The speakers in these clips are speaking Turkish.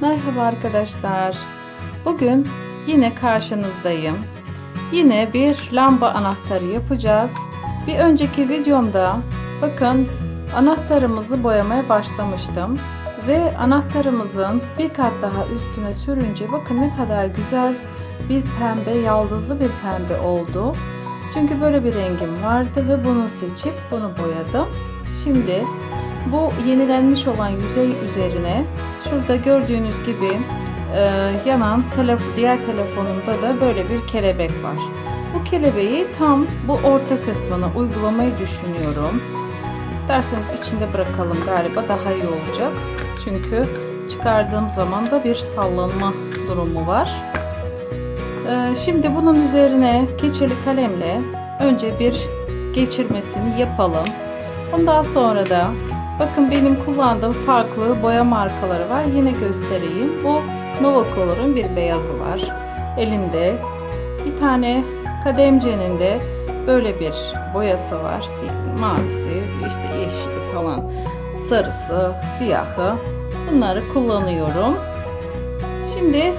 Merhaba arkadaşlar. Bugün yine karşınızdayım. Yine bir lamba anahtarı yapacağız. Bir önceki videomda bakın anahtarımızı boyamaya başlamıştım. Ve anahtarımızın bir kat daha üstüne sürünce bakın ne kadar güzel bir pembe, yaldızlı bir pembe oldu. Çünkü böyle bir rengim vardı ve bunu seçip bunu boyadım. Şimdi bu yenilenmiş olan yüzey üzerine şurada gördüğünüz gibi e, yanan telef diğer telefonumda da böyle bir kelebek var. Bu kelebeği tam bu orta kısmına uygulamayı düşünüyorum. İsterseniz içinde bırakalım galiba daha iyi olacak. Çünkü çıkardığım zaman da bir sallanma durumu var. E, şimdi bunun üzerine keçeli kalemle önce bir geçirmesini yapalım. Ondan sonra da bakın benim kullandığım farklı boya markaları var. Yine göstereyim. Bu Nova Color'un bir beyazı var. Elimde bir tane Kademce'nin de böyle bir boyası var. Si- Mavisi, işte yeşili falan, sarısı, siyahı. Bunları kullanıyorum. Şimdi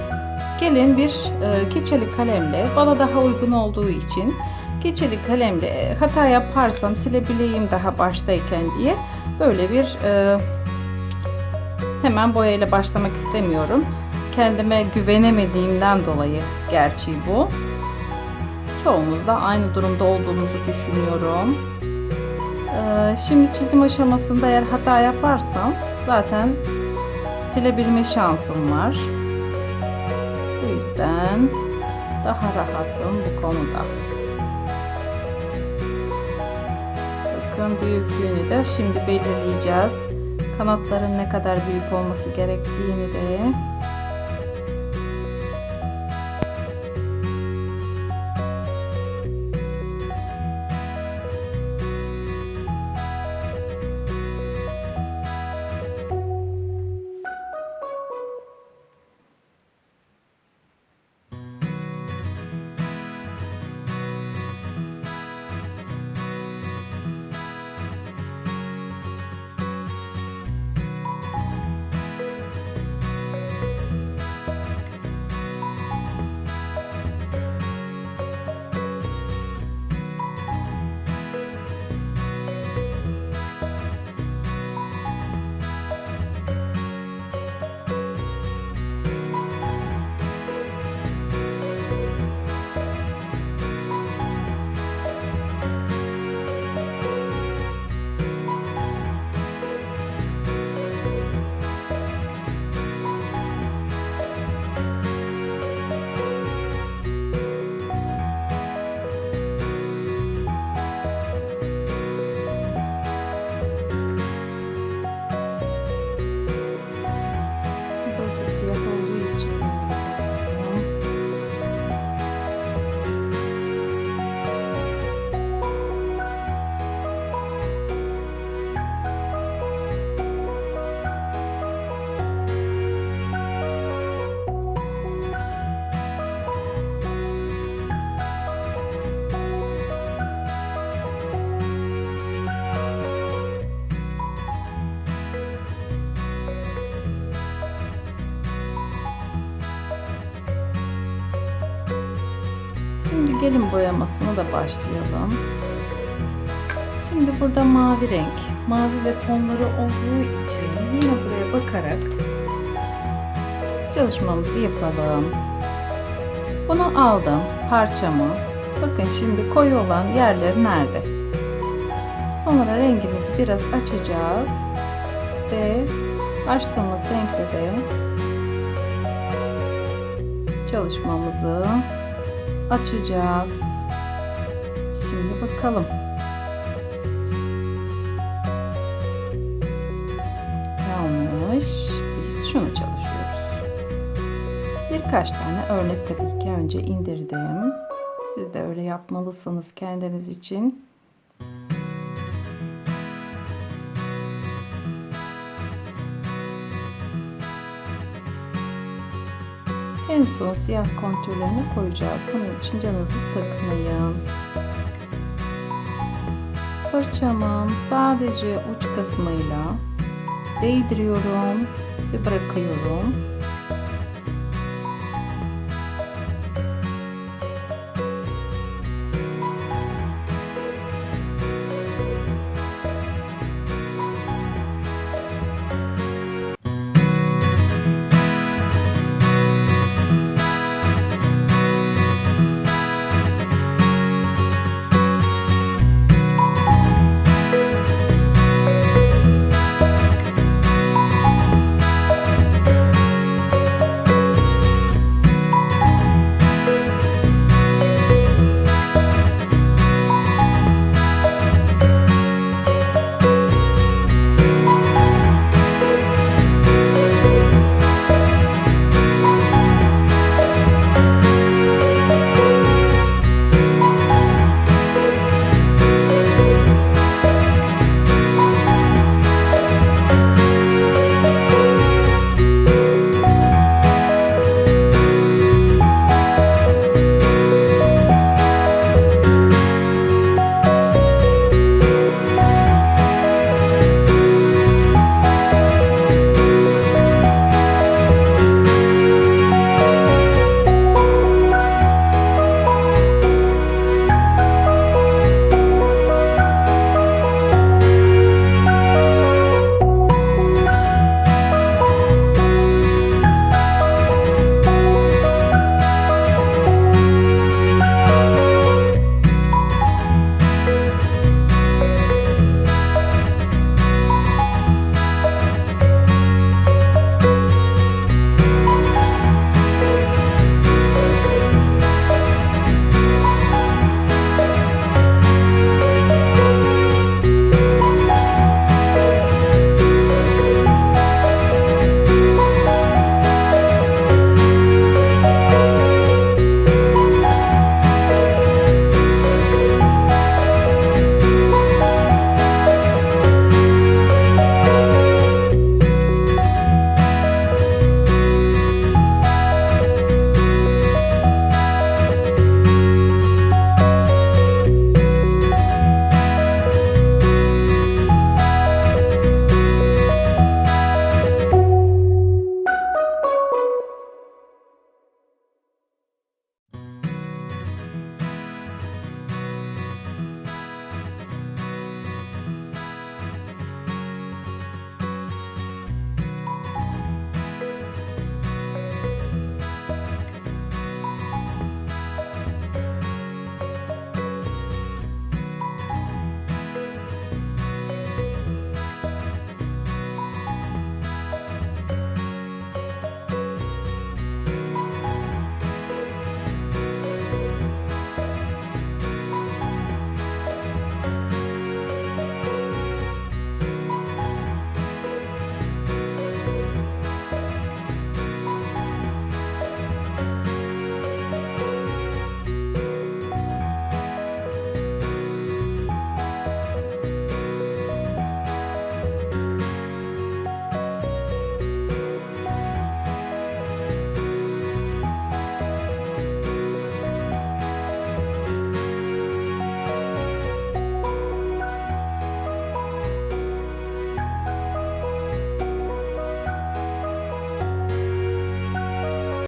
gelin bir e, keçeli kalemle bana daha uygun olduğu için keçeli kalemle e, hata yaparsam silebileyim daha baştayken diye böyle bir e, hemen boyayla başlamak istemiyorum. Kendime güvenemediğimden dolayı gerçi bu. Çoğumuz da aynı durumda olduğumuzu düşünüyorum. E, şimdi çizim aşamasında eğer hata yaparsam zaten silebilme şansım var. Bu yüzden daha rahatım bu konuda. Bakın büyüklüğünü de şimdi belirleyeceğiz. Kanatların ne kadar büyük olması gerektiğini de. Gelin boyamasına da başlayalım. Şimdi burada mavi renk, mavi ve tonları olduğu için yine buraya bakarak çalışmamızı yapalım. Bunu aldım parçamı. Bakın şimdi koyu olan yerleri nerede? Sonra rengimizi biraz açacağız ve açtığımız renkle de çalışmamızı açacağız. Şimdi bakalım. Yanlış. Biz şunu çalışıyoruz. Birkaç tane örnek tabii ki önce indirdim. Siz de öyle yapmalısınız kendiniz için. En son siyah kontürlerini koyacağız. Bunun için canınızı sıkmayın. Fırçamın sadece uç kısmıyla değdiriyorum ve bırakıyorum.